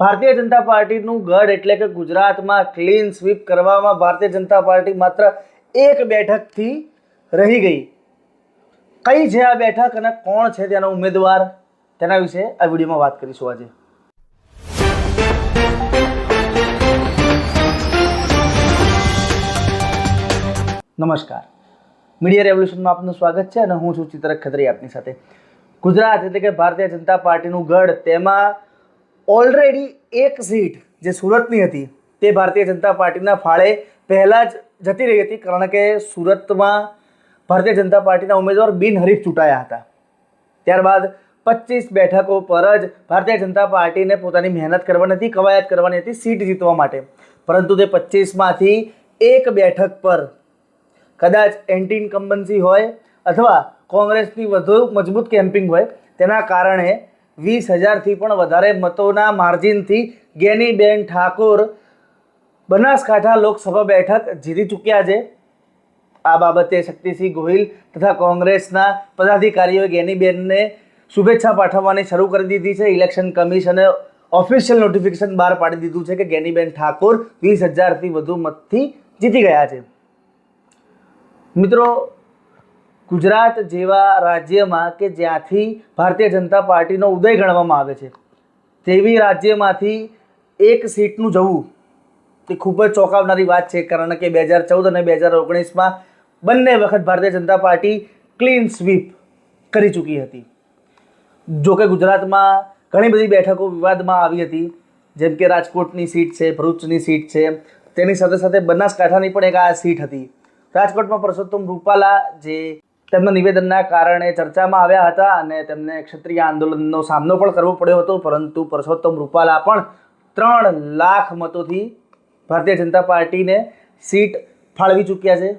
ભારતીય જનતા પાર્ટીનું ગઢ એટલે કે ગુજરાતમાં ક્લીન સ્વીપ કરવામાં ભારતીય જનતા પાર્ટી માત્ર એક બેઠકથી રહી ગઈ. કઈ છે આ બેઠક અને કોણ છે તેના ઉમેદવાર? તેના વિશે આ વિડીયોમાં વાત કરીશું આજે. નમસ્કાર. મીડિયા રેવોલ્યુશનમાં આપનું સ્વાગત છે અને હું છું ચિત્રક ખત્રી આપની સાથે. ગુજરાત એટલે કે ભારતીય જનતા પાર્ટીનું ગઢ, તેમાં ઓલરેડી એક સીટ જે સુરતની હતી, તે ભારતીય જનતા પાર્ટીના ફાળે પહેલાં જ જતી રહી હતી, કારણ કે સુરતમાં ભારતીય જનતા પાર્ટીના ઉમેદવાર બિનહરીફ ચૂંટાયા હતા. ત્યારબાદ પચીસ બેઠકો પર જ ભારતીય જનતા પાર્ટીને પોતાની મહેનત કરવાની હતી, કવાયત કરવાની હતી, સીટ જીતવા માટે. પરંતુ તે પચીસમાંથી એક બેઠક પર કદાચ એન્ટી ઇન્કમ્બન્સી હોય અથવા કોંગ્રેસની વધુ મજબૂત કેમ્પિંગ હોય, તેના કારણે વીસ હજારથી પણ વધારે મતોના માર્જિનથી ગેનીબેન ઠાકોર બનાસકાંઠા લોકસભા બેઠક જીતી ચૂક્યા છે. આ બાબતે શક્તિસિંહ ગોહિલ તથા કોંગ્રેસના પદાધિકારીઓએ ગેનીબેનને શુભેચ્છા પાઠવવાની શરૂ કરી દીધી છે. ઇલેક્શન કમિશને ઓફિશિયલ નોટિફિકેશન બહાર પાડી દીધું છે કે ગેનીબેન ઠાકોર વીસ હજારથી વધુ મતથી જીતી ગયા છે. મિત્રો ગુજરાત જેવા રાજ્યમાં કે જ્યાંથી ભારતીય જનતા પાર્ટીનો ઉદય ગણવામાં આવે છે, તેવી રાજ્યમાંથી એક સીટનું જવું તે ખૂબ જ ચોંકાવનારી વાત છે. કારણ કે બે હજાર ચૌદ અને બે હજાર ઓગણીસમાં બંને વખત Bharatiya Janata party clean sweep કરી ચૂકી હતી. જો કે ગુજરાતમાં ઘણી બધી બેઠકો વિવાદમાં આવી હતી, જેમ કે રાજકોટની સીટ છે, ભરૂચની સીટ છે, તેની સાથે સાથે બનાસકાંઠાની પણ એક આ સીટ હતી. રાજકોટમાં પરસોત્તમ રૂપાલા જે તેમના નિવેદનના કારણે ચર્ચામાં આવ્યા હતા અને તેમને ક્ષત્રિય આંદોલનનો સામનો પણ કરવો પડ્યો હતો, પરંતુ પરસોત્તમ રૂપાલા પણ ત્રણ લાખ મતોથી ભારતીય જનતા પાર્ટીને સીટ ફાળવી ચૂક્યા છે.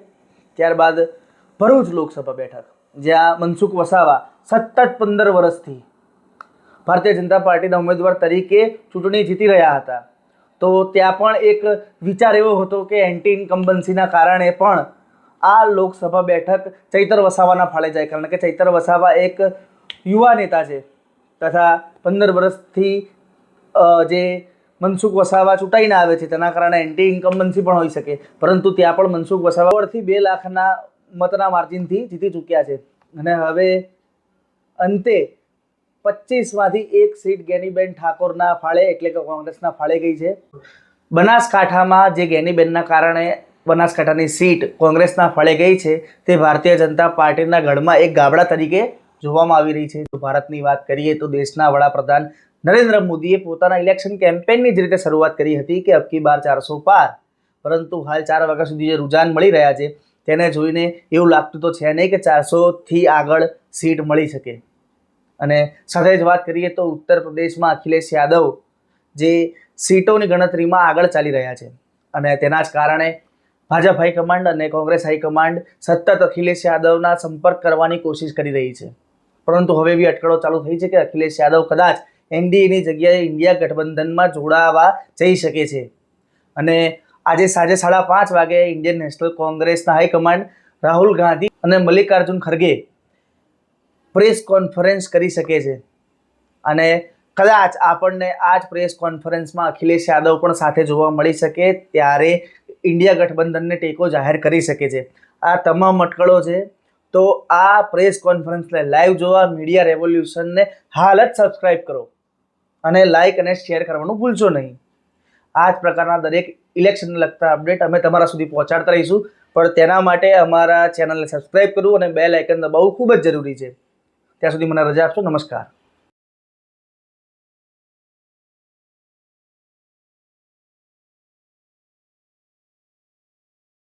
ત્યારબાદ ભરૂચ લોકસભા બેઠક, જ્યાં મનસુખ વસાવા સતત પંદર વર્ષથી ભારતીય જનતા પાર્ટીના ઉમેદવાર તરીકે ચૂંટણી જીતી રહ્યા હતા. તો ત્યાં પણ એક વિચાર એવો હતો કે એન્ટી ઇન્કમ્બન્સીના કારણે પણ આ લોકસભા બેઠક ચૈતર વસાવાના ફાળે જાય. કારણ કે ચૈતર વસાવા એક યુવા નેતા છે તથા પંદર વર્ષથી જે મનસુખ વસાવા ચૂંટાઈને આવે છે તેના કારણે એન્ટી ઇન્કમ્બન્સી પણ હોઈ શકે. પરંતુ ત્યાં પણ મનસુખ વસાવા વર્ષથી બે લાખના મતના માર્જિનથી જીતી ચૂક્યા છે. અને હવે અંતે પચીસમાંથી એક સીટ ગેનીબેન ઠાકોરના ફાળે, એટલે કે કોંગ્રેસના ફાળે ગઈ છે. બનાસકાંઠામાં જે ગેનીબેનના કારણે બનાસકાંઠાની સીટ કોંગ્રેસના ફળે ગઈ છે. તે ભારતીય જનતા પાર્ટીના ગઢમાં એક ગાબડા તરીકે જોવામાં આવી રહી છે. જો ભારતની વાત કરીએ તો દેશના વડાપ્રધાન નરેન્દ્ર મોદીએ પોતાના ઇલેક્શન કેમ્પેનની જ રીતે શરૂઆત કરી હતી કે અબકી બાર ચારસો પાર. પરંતુ હાલ ચાર વાગ્યા સુધી જે રુઝાન મળી રહ્યા છે, તેને જોઈને એવું લાગતું તો છે નહીં કે ચારસોથી આગળ સીટ મળી શકે. અને સાથે જ વાત કરીએ તો ઉત્તર પ્રદેશમાં અખિલેશ યાદવ જે સીટોની ગણતરીમાં આગળ ચાલી રહ્યા છે. અને તેના જ કારણે ભાજપ હાઈકમાન્ડ અને કોંગ્રેસ હાઈકમાન્ડ સતત અખિલેશ યાદવના સંપર્ક કરવાની કોશિશ કરી રહી છે. પરંતુ હવે એવી અટકળો ચાલુ થઈ છે કે અખિલેશ યાદવ કદાચ એનડીએની જગ્યાએ ઇન્ડિયા ગઠબંધનમાં જોડાવા જઈ શકે છે. અને આજે સાંજે સાડા પાંચ વાગે ઇન્ડિયન નેશનલ કોંગ્રેસના હાઈકમાન્ડ રાહુલ ગાંધી અને મલ્લિકાર્જુન ખરગે પ્રેસ કોન્ફરન્સ કરી શકે છે. અને કદાચ આપણને આ જ પ્રેસ કોન્ફરન્સમાં અખિલેશ યાદવ પણ સાથે જોવા મળી શકે ત્યારે ઇન્ડિયા ગઠબંધનને ટેકો જાહેર કરી શકે છે. આ તમામ અટકળો છે. તો આ પ્રેસ કોન્ફરન્સને લાઈવ જોવા મીડિયા રેવોલ્યુશનને હાલ જ સબસ્ક્રાઈબ કરો. અને લાઈક અને શેર કરવાનું ભૂલશો નહીં. આ જ પ્રકારના દરેક ઇલેક્શનને લગતા અપડેટ અમે તમારા સુધી પહોંચાડતા રહીશું. પણ તેના માટે અમારા ચેનલને સબસ્ક્રાઈબ કરવું અને બેલ આઇકન દબાવવું ખૂબ જ જરૂરી છે. ત્યાં સુધી મને રજા આપશો. નમસ્કાર.